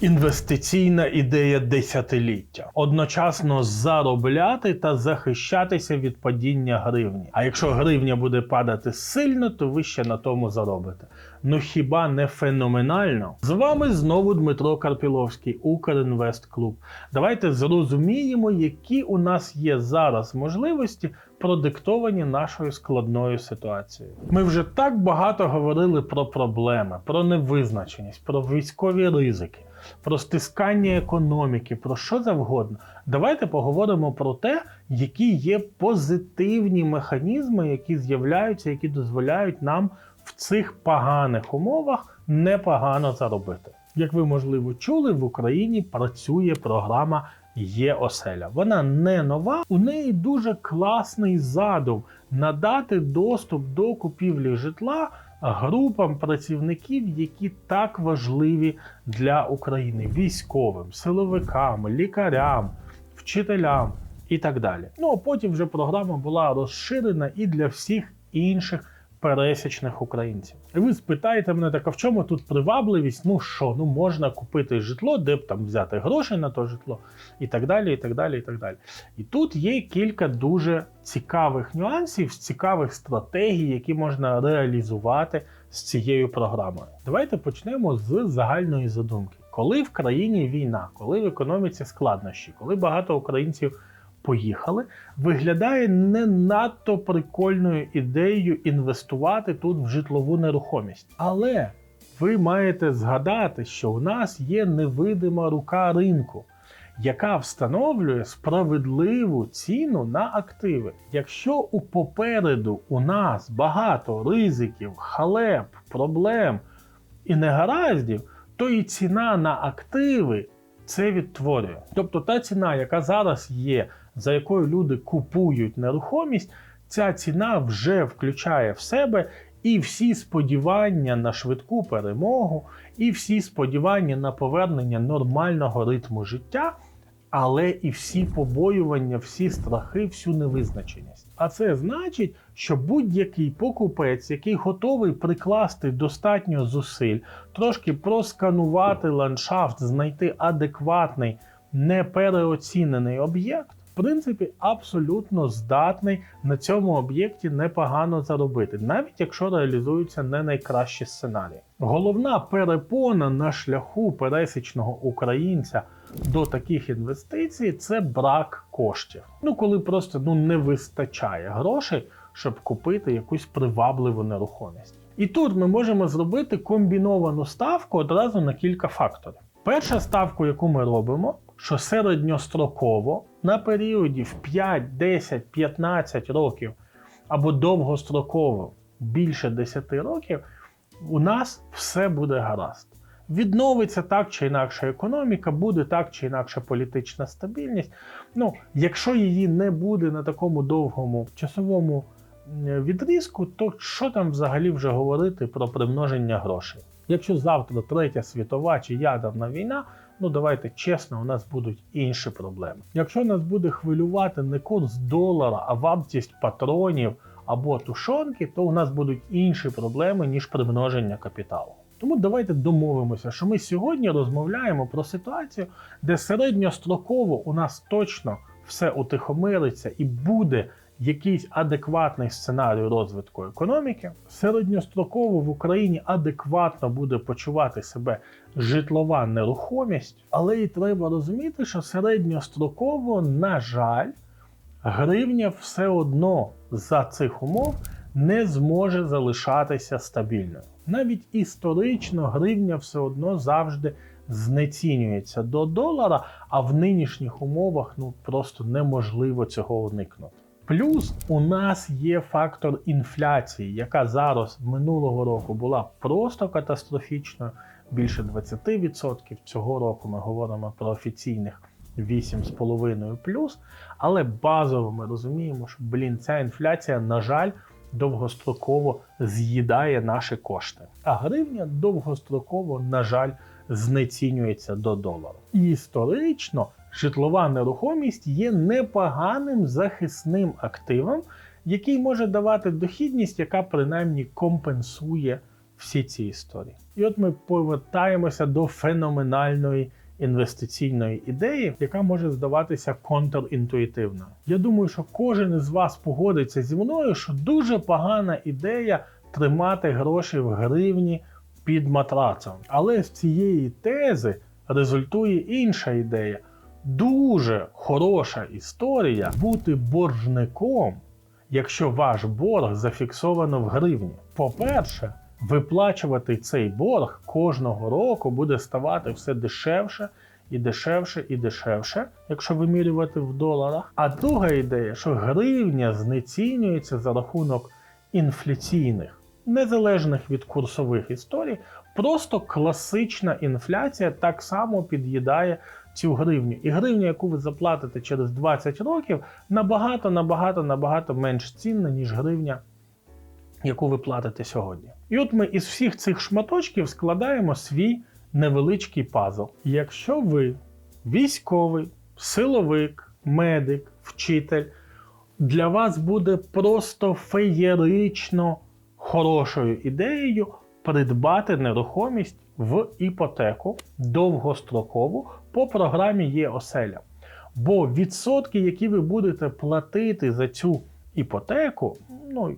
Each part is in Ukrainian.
Інвестиційна ідея десятиліття одночасно заробляти та захищатися від падіння гривні. А якщо гривня буде падати сильно, то ви ще на тому заробите. Ну хіба не феноменально? З вами знову Дмитро Карпіловський, Укрінвест Клуб. Давайте зрозуміємо, які у нас є зараз можливості, продиктовані нашою складною ситуацією. Ми вже так багато говорили про проблеми, про невизначеність, про військові ризики, про стискання економіки, про що завгодно. Давайте поговоримо про те, які є позитивні механізми, які з'являються, які дозволяють нам в цих поганих умовах непогано заробити. Як ви можливо чули, в Україні працює програма Є оселя. Вона не нова, у неї дуже класний задум надати доступ до купівлі житла групам працівників, які так важливі для України: військовим, силовикам, лікарям, вчителям і так далі. Ну а потім вже програма була розширена і для всіх інших пересічних українців. І ви спитаєте мене, так а в чому тут привабливість? Ну що, ну можна купити житло, де б там взяти гроші на то житло, і так далі. І так далі, і так далі. І тут є кілька дуже цікавих нюансів, цікавих стратегій, які можна реалізувати з цією програмою. Давайте почнемо з загальної задумки. Коли в країні війна, коли в економіці складнощі, коли багато українців поїхали, виглядає не надто прикольною ідеєю інвестувати тут в житлову нерухомість. Але ви маєте згадати, що у нас є невидима рука ринку. Яка встановлює справедливу ціну на активи. Якщо у попереду у нас багато ризиків, халеп, проблем і негараздів, то і ціна на активи це відтворює. Тобто та ціна, яка зараз є за якою люди купують нерухомість, ця ціна вже включає в себе і всі сподівання на швидку перемогу, і всі сподівання на повернення нормального ритму життя, але і всі побоювання, всі страхи, всю невизначеність. А це значить, що будь-який покупець, який готовий прикласти достатньо зусиль, трошки просканувати ландшафт, знайти адекватний непереоцінений об'єкт, принципі, абсолютно здатний на цьому об'єкті непогано заробити, навіть якщо реалізуються не найкращі сценарії. Головна перепона на шляху пересічного українця до таких інвестицій це брак коштів. Ну коли просто ну не вистачає грошей, щоб купити якусь привабливу нерухомість. І тут ми можемо зробити комбіновану ставку одразу на кілька факторів. Перша ставка, яку ми робимо, що середньостроково на періоді в 5, 10, 15 років або довгостроково більше 10 років, у нас все буде гаразд. Відновиться так чи інакше економіка, буде так чи інакше політична стабільність. Ну, якщо її не буде на такому довгому часовому відрізку, то що там взагалі вже говорити про примноження грошей? Якщо завтра третя світова чи ядерна війна, ну давайте чесно, у нас будуть інші проблеми. Якщо нас буде хвилювати не курс долара, а вартість патронів або тушонки, то у нас будуть інші проблеми, ніж примноження капіталу. Тому давайте домовимося, що ми сьогодні розмовляємо про ситуацію, де середньостроково у нас точно все утихомириться і буде якийсь адекватний сценарій розвитку економіки. Середньостроково в Україні адекватно буде почувати себе житлова нерухомість, але і треба розуміти, що середньостроково, на жаль, гривня все одно за цих умов не зможе залишатися стабільною. Навіть історично гривня все одно завжди знецінюється до долара, а в нинішніх умовах ну просто неможливо цього уникнути. Плюс у нас є фактор інфляції, яка зараз минулого року була просто катастрофічною, більше 20%. Цього року ми говоримо про офіційних 8,5 плюс. Але базово ми розуміємо, що блін, ця інфляція, на жаль, довгостроково з'їдає наші кошти. А гривня довгостроково, на жаль, знецінюється до долару. І історично житлова нерухомість є непоганим захисним активом, який може давати дохідність, яка принаймні компенсує всі ці історії. І от ми повертаємося до феноменальної інвестиційної ідеї, яка може здаватися контрінтуїтивною. Я думаю, що кожен із вас погодиться зі мною, що дуже погана ідея тримати гроші в гривні під матрацом. Але з цієї тези результує інша ідея. Дуже хороша історія бути боржником, якщо ваш борг зафіксовано в гривні. По-перше, виплачувати цей борг кожного року буде ставати все дешевше і дешевше і дешевше, якщо вимірювати в доларах. А друга ідея, що гривня знецінюється за рахунок інфляційних, незалежних від курсових історій, просто класична інфляція так само під'їдає цю гривню. І гривня, яку ви заплатите через 20 років, набагато, набагато, набагато менш цінна, ніж гривня, яку ви платите сьогодні. І от ми із всіх цих шматочків складаємо свій невеличкий пазл. Якщо ви військовий, силовик, медик, вчитель, для вас буде просто феєрично хорошою ідеєю придбати нерухомість в іпотеку довгострокову по програмі є оселя. Бо відсотки, які ви будете платити за цю іпотеку, ну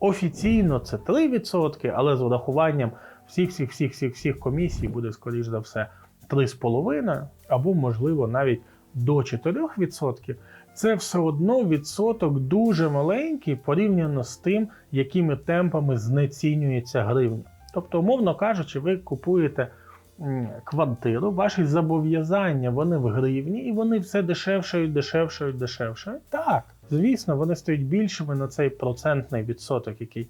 офіційно це 3%, але з урахуванням всіх всіх всіх всіх всіх комісій буде, скоріш за все, 3,5 або, можливо, навіть до 4%. Це все одно відсоток дуже маленький порівняно з тим, якими темпами знецінюється гривня. Тобто, умовно кажучи, ви купуєте квартиру, ваші зобов'язання вони в гривні, і вони все дешевшають, дешевшають, дешевшають. Так, звісно, вони стають більшими на цей процентний відсоток, який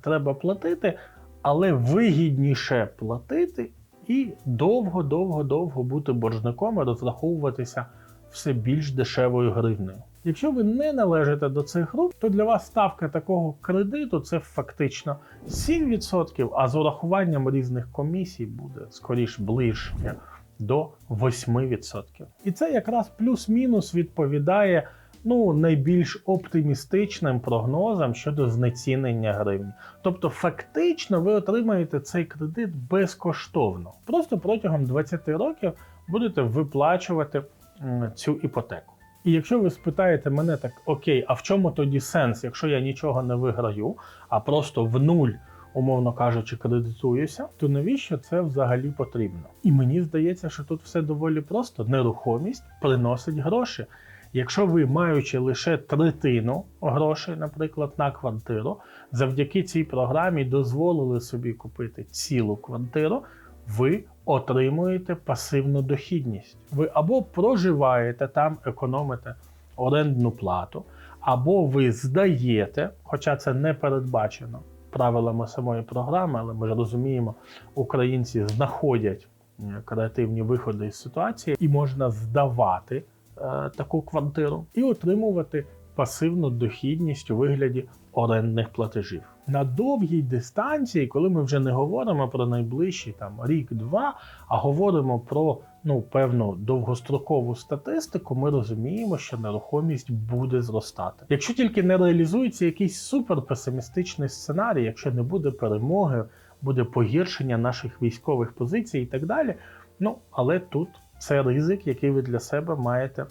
треба платити, але вигідніше платити і довго-довго-довго бути боржником і розраховуватися все більш дешевою гривнею. Якщо ви не належите до цих груп, то для вас ставка такого кредиту це фактично 7%, а з урахуванням різних комісій буде скоріш ближче до 8%. І це якраз плюс-мінус відповідає ну, найбільш оптимістичним прогнозам щодо знецінення гривні. Тобто, фактично, ви отримаєте цей кредит безкоштовно. Просто протягом 20 років будете виплачувати цю іпотеку. І якщо ви спитаєте мене так, окей, а в чому тоді сенс, якщо я нічого не виграю, а просто в нуль, умовно кажучи, кредитуюся, то навіщо це взагалі потрібно? І мені здається, що тут все доволі просто. Нерухомість приносить гроші. Якщо ви, маючи лише третину грошей, наприклад, на квартиру, завдяки цій програмі дозволили собі купити цілу квартиру, ви отримуєте пасивну дохідність. Ви або проживаєте там, економите орендну плату, або ви здаєте, хоча це не передбачено правилами самої програми, але ми ж розуміємо, українці знаходять креативні виходи із ситуації, і можна здавати е, таку квартиру і отримувати пасивну дохідність у вигляді орендних платежів. На довгій дистанції, коли ми вже не говоримо про найближчий там рік-два, а говоримо про ну певну довгострокову статистику, ми розуміємо, що нерухомість буде зростати. Якщо тільки не реалізується якийсь суперпесимістичний сценарій, якщо не буде перемоги, буде погіршення наших військових позицій і так далі. Ну але тут це ризик, який ви для себе маєте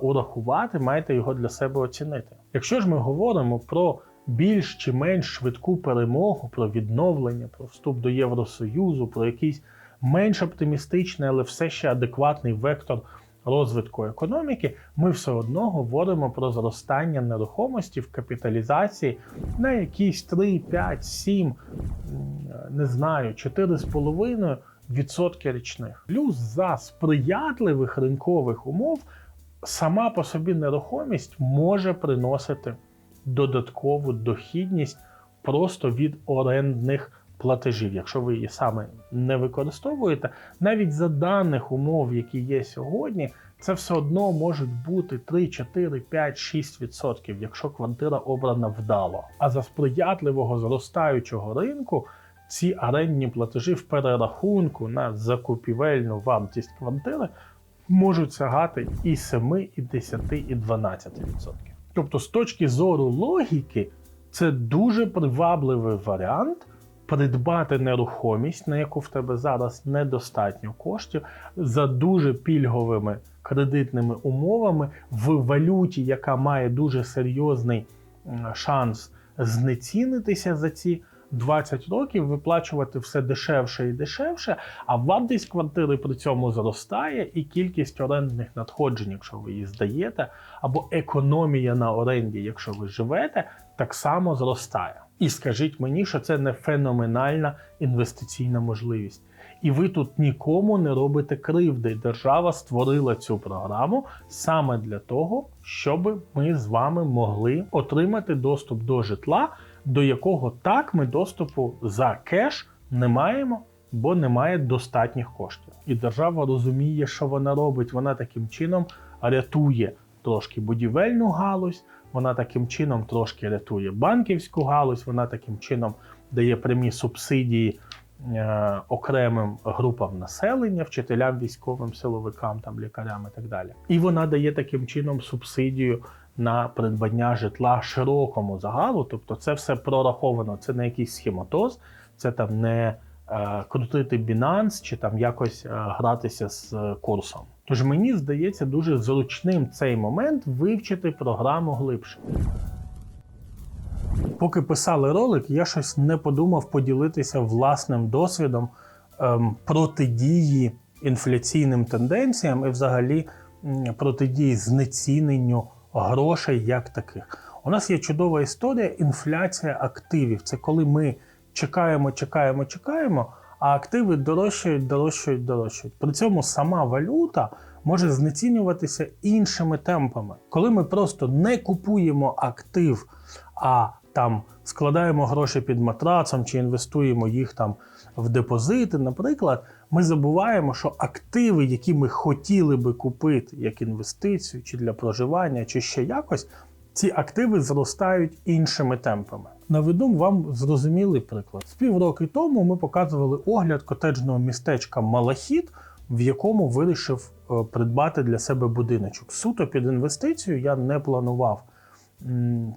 урахувати, маєте його для себе оцінити. Якщо ж ми говоримо про більш чи менш швидку перемогу, про відновлення, про вступ до Євросоюзу, про якийсь менш оптимістичний, але все ще адекватний вектор розвитку економіки, ми все одно говоримо про зростання нерухомості в капіталізації на якісь 3, 5, 7, не знаю, 4,5% відсотки річних. Плюс за сприятливих ринкових умов сама по собі нерухомість може приносити додаткову дохідність просто від орендних платежів. Якщо ви її саме не використовуєте, навіть за даних умов, які є сьогодні, це все одно можуть бути 3, 4, 5, 6%, якщо квартира обрана вдало. А за сприятливого зростаючого ринку ці орендні платежі в перерахунку на закупівельну вартість квартири можуть сягати і 7, і 10, і 12%. Тобто, з точки зору логіки, це дуже привабливий варіант придбати нерухомість, на яку в тебе зараз недостатньо коштів, за дуже пільговими кредитними умовами в валюті, яка має дуже серйозний шанс знецінитися за ці 20 років, виплачувати все дешевше і дешевше, а вартість квартири при цьому зростає, і кількість орендних надходжень, якщо ви її здаєте, або економія на оренді, якщо ви живете, так само зростає. І скажіть мені, що це не феноменальна інвестиційна можливість. І ви тут нікому не робите кривди. Держава створила цю програму саме для того, щоб ми з вами могли отримати доступ до житла, до якого так ми доступу за кеш не маємо, бо немає достатніх коштів. І держава розуміє, що вона робить. Вона таким чином рятує трошки будівельну галузь, вона таким чином трошки рятує банківську галузь, вона таким чином дає прямі субсидії е, окремим групам населення, вчителям, військовим, силовикам, там, лікарям і так далі. І вона дає таким чином субсидію на придбання житла широкому загалу. Тобто це все прораховано, це не якийсь схематоз, це там не е, крутити Binance чи там якось е, гратися з е, курсом. Тож мені здається дуже зручним цей момент вивчити програму глибше. Поки писали ролик, я щось не подумав поділитися власним досвідом ем, протидії інфляційним тенденціям і взагалі протидії знеціненню грошей як таких. У нас є чудова історія інфляція активів. Це коли ми чекаємо, чекаємо, чекаємо, а активи дорожчають, дорожчають, дорожчають. При цьому сама валюта може знецінюватися іншими темпами. Коли ми просто не купуємо актив, а там складаємо гроші під матрацом чи інвестуємо їх там в депозити, наприклад, ми забуваємо, що активи, які ми хотіли би купити як інвестицію, чи для проживання, чи ще якось, ці активи зростають іншими темпами. Наведу вам зрозумілий приклад. З півроки тому ми показували огляд котеджного містечка Малахіт, в якому вирішив е, придбати для себе будиночок. Суто під інвестицію я не планував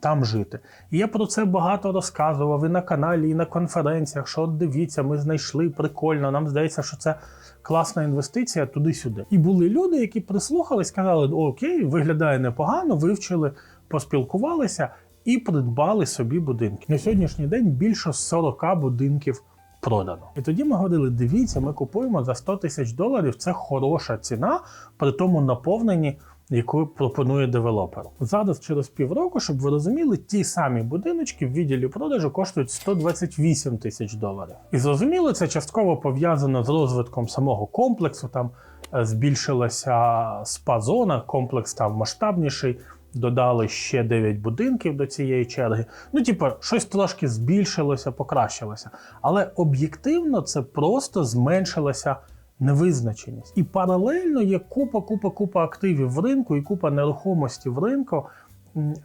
там жити. І я про це багато розказував і на каналі, і на конференціях. Що от дивіться, ми знайшли прикольно. Нам здається, що це класна інвестиція туди-сюди. І були люди, які прислухались, сказали: Окей, виглядає непогано, вивчили, поспілкувалися і придбали собі будинки. На сьогоднішній день більше 40 будинків. Продано. І тоді ми говорили: дивіться, ми купуємо за 100 тисяч доларів. Це хороша ціна при тому наповненні, яку пропонує девелопер. Зараз, через півроку, щоб ви розуміли, ті самі будиночки в відділі продажу коштують 128 тисяч доларів. І зрозуміло, це частково пов'язано з розвитком самого комплексу. Там е, збільшилася спа-зона, комплекс став масштабніший. Додали ще 9 будинків до цієї черги. Ну, типу, щось трошки збільшилося, покращилося. Але об'єктивно це просто зменшилася невизначеність. І паралельно є купа, купа, купа активів в ринку і купа нерухомості в ринку,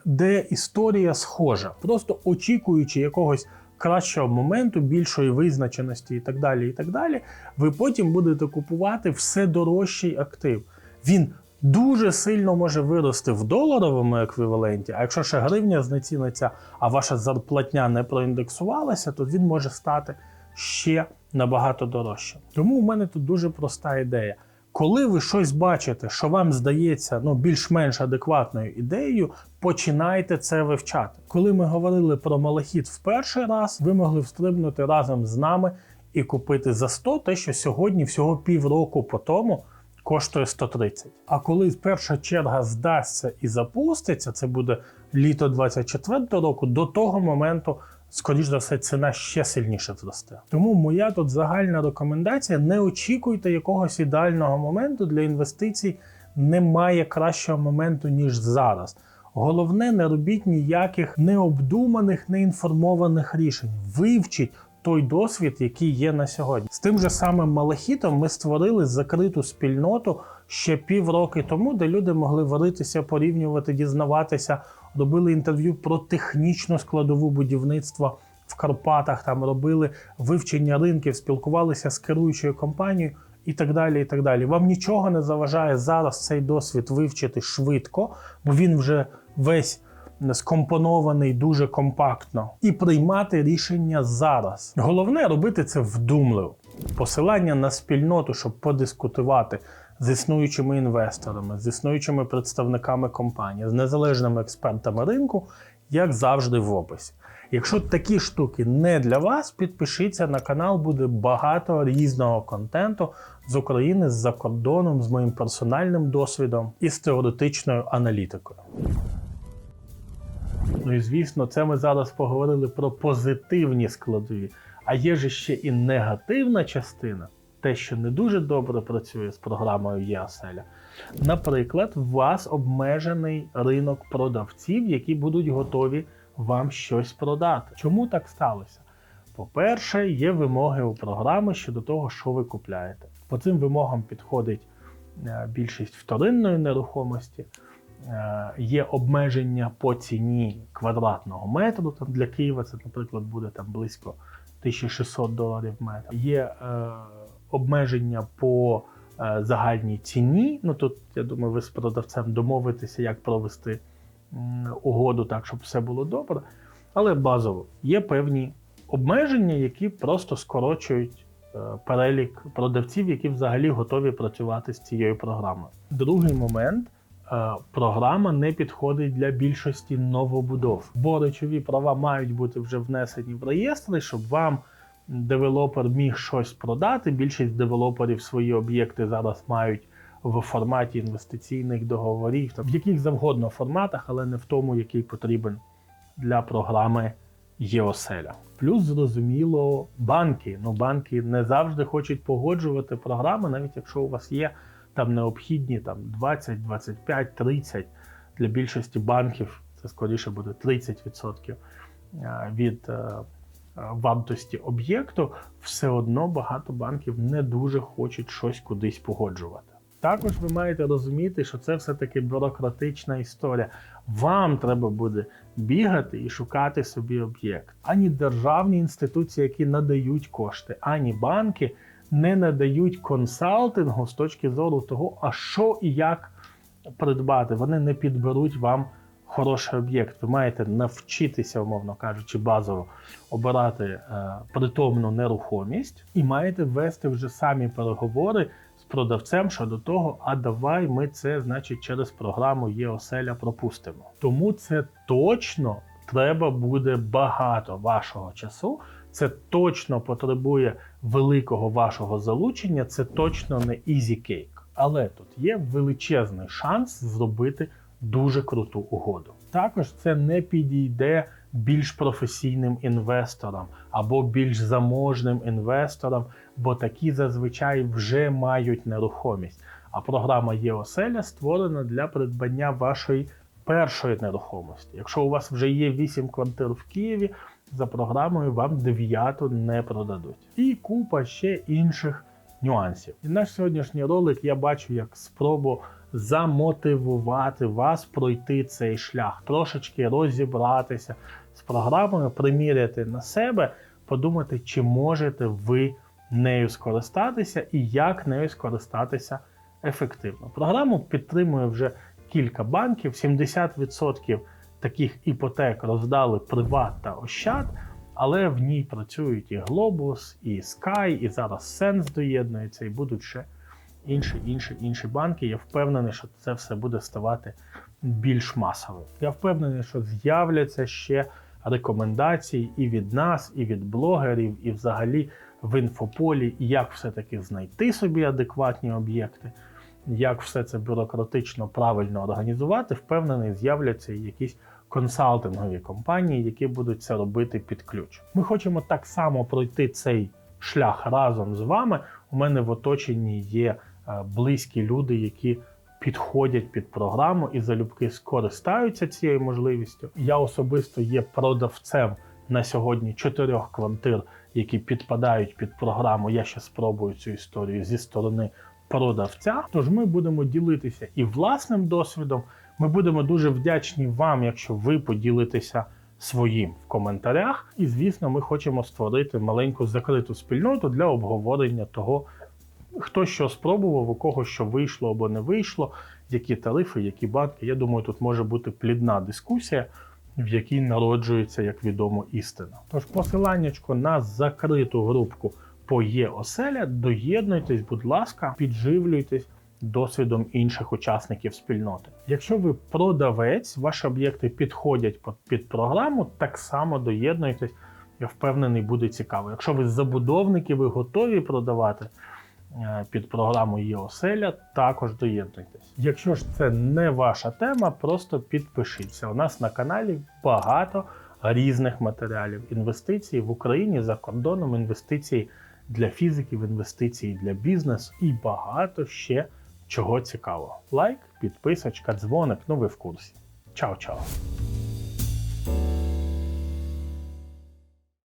де історія схожа, просто очікуючи якогось кращого моменту, більшої визначеності і так далі. І так далі, ви потім будете купувати все дорожчий актив. Він дуже сильно може вирости в доларовому еквіваленті, а якщо ще гривня знеціниться, а ваша зарплатня не проіндексувалася, то він може стати ще набагато дорожчим. Тому у мене тут дуже проста ідея. Коли ви щось бачите, що вам здається ну, більш-менш адекватною ідеєю, починайте це вивчати. Коли ми говорили про малахіт в перший раз, ви могли встрибнути разом з нами і купити за 100 те, що сьогодні, всього півроку по тому, коштує 130. А коли перша черга здасться і запуститься, це буде літо 24 року, до того моменту, скоріш за все, ціна ще сильніше зросте. Тому моя тут загальна рекомендація: не очікуйте якогось ідеального моменту для інвестицій. Немає кращого моменту, ніж зараз. Головне, не робіть ніяких необдуманих, неінформованих рішень. Вивчіть той досвід, який є на сьогодні. З тим же самим малахітом ми створили закриту спільноту ще півроки тому, де люди могли варитися, порівнювати, дізнаватися, робили інтерв'ю про технічну складову будівництва в Карпатах, там робили вивчення ринків, спілкувалися з керуючою компанією. І так далі, і так далі. Вам нічого не заважає зараз цей досвід вивчити швидко, бо він вже весь скомпонований дуже компактно, і приймати рішення зараз. Головне робити це вдумливо. Посилання на спільноту, щоб подискутувати з існуючими інвесторами, з існуючими представниками компанії, з незалежними експертами ринку, як завжди в описі. Якщо такі штуки не для вас, підпишіться на канал, буде багато різного контенту з України, з-за кордоном, з моїм персональним досвідом і з теоретичною аналітикою. Ну і звісно, це ми зараз поговорили про позитивні складові. А є ж ще і негативна частина, те, що не дуже добре працює з програмою ЄАСЕЛЯ. Наприклад, у вас обмежений ринок продавців, які будуть готові вам щось продати. Чому так сталося? По-перше, є вимоги у програми щодо того, що ви купляєте. По цим вимогам підходить е, більшість вторинної нерухомості. Е, Є обмеження по ціні квадратного метру. Там для Києва це, наприклад, буде там близько 1600 доларів метр. Є е, обмеження по е, загальній ціні. Ну тут я думаю, ви з продавцем домовитеся, як провести угоду так, щоб все було добре. Але базово є певні обмеження, які просто скорочують е, перелік продавців, які взагалі готові працювати з цією програмою. Другий момент. е, Програма не підходить для більшості новобудов, бо речові права мають бути вже внесені в реєстри, щоб вам девелопер міг щось продати. Більшість девелоперів свої об'єкти зараз мають в форматі інвестиційних договорів, там, в яких завгодно форматах, але не в тому, який потрібен для програми ЄОСЕЛЯ. Плюс, зрозуміло, банки. Ну, банки не завжди хочуть погоджувати програми, навіть якщо у вас є там необхідні там, 20, 25, 30. Для більшості банків це скоріше буде 30% е, від е, вартості об'єкту, все одно багато банків не дуже хочуть щось кудись погоджувати. Також ви маєте розуміти, що це все-таки бюрократична історія. Вам треба буде бігати і шукати собі об'єкт. Ані державні інституції, які надають кошти, ані банки не надають консалтингу з точки зору того, а що і як придбати. Вони не підберуть вам хороший об'єкт. Ви маєте навчитися, умовно кажучи, базово обирати е, притомну нерухомість і маєте вести вже самі переговори з продавцем щодо того, а давай ми це, значить, через програму ЄОСЕЛЯ пропустимо. Тому це точно треба буде багато вашого часу. Це точно потребує великого вашого залучення, це точно не easy cake. Але тут є величезний шанс зробити дуже круту угоду. Також це не підійде більш професійним інвесторам або більш заможним інвесторам, бо такі зазвичай вже мають нерухомість. А програма ЄОСЕЛЯ створена для придбання вашої першої нерухомості. Якщо у вас вже є 8 квартир в Києві, за програмою вам дев'яту не продадуть. І купа ще інших нюансів. І наш сьогоднішній ролик я бачу як спробу замотивувати вас пройти цей шлях, трошечки розібратися з програмою, приміряти на себе, подумати, чи можете ви нею скористатися і як нею скористатися ефективно. Програму підтримує вже кілька банків, 70% таких іпотек роздали Приват та Ощад, але в ній працюють і Globus, і Sky, і зараз Sense доєднується, і будуть ще інші, інші, інші банки. Я впевнений, що це все буде ставати більш масовим. Я впевнений, що з'являться ще рекомендації і від нас, і від блогерів, і взагалі в інфополі, як все-таки знайти собі адекватні об'єкти. Як все це бюрократично правильно організувати, впевнений, з'являться якісь консалтингові компанії, які будуть це робити під ключ. Ми хочемо так само пройти цей шлях разом з вами. У мене в оточенні є близькі люди, які підходять під програму і залюбки скористаються цією можливістю. Я особисто є продавцем на сьогодні чотирьох квартир, які підпадають під програму. Я ще спробую цю історію зі сторони продавця. Тож ми будемо ділитися і власним досвідом. Ми будемо дуже вдячні вам, якщо ви поділитеся своїм в коментарях. І, звісно, ми хочемо створити маленьку закриту спільноту для обговорення того, хто що спробував, у кого що вийшло або не вийшло, які тарифи, які банки. Я думаю, тут може бути плідна дискусія. в якій народжується, як відомо, істина. Тож посиланнячко на закриту групку по є оселя, доєднуйтесь, будь ласка, підживлюйтесь досвідом інших учасників спільноти. Якщо ви продавець, ваші об'єкти підходять під- програму, так само доєднуйтесь. Я впевнений, буде цікаво. Якщо ви забудовники, ви готові продавати під програму є оселя, також доєднуйтесь. Якщо ж це не ваша тема, просто підпишіться. У нас на каналі багато різних матеріалів. Інвестиції в Україні за кордоном, інвестиції для фізиків, інвестиції для бізнесу і багато ще чого цікавого. Лайк, підписочка, дзвоник, ну ви в курсі. Чао-чао!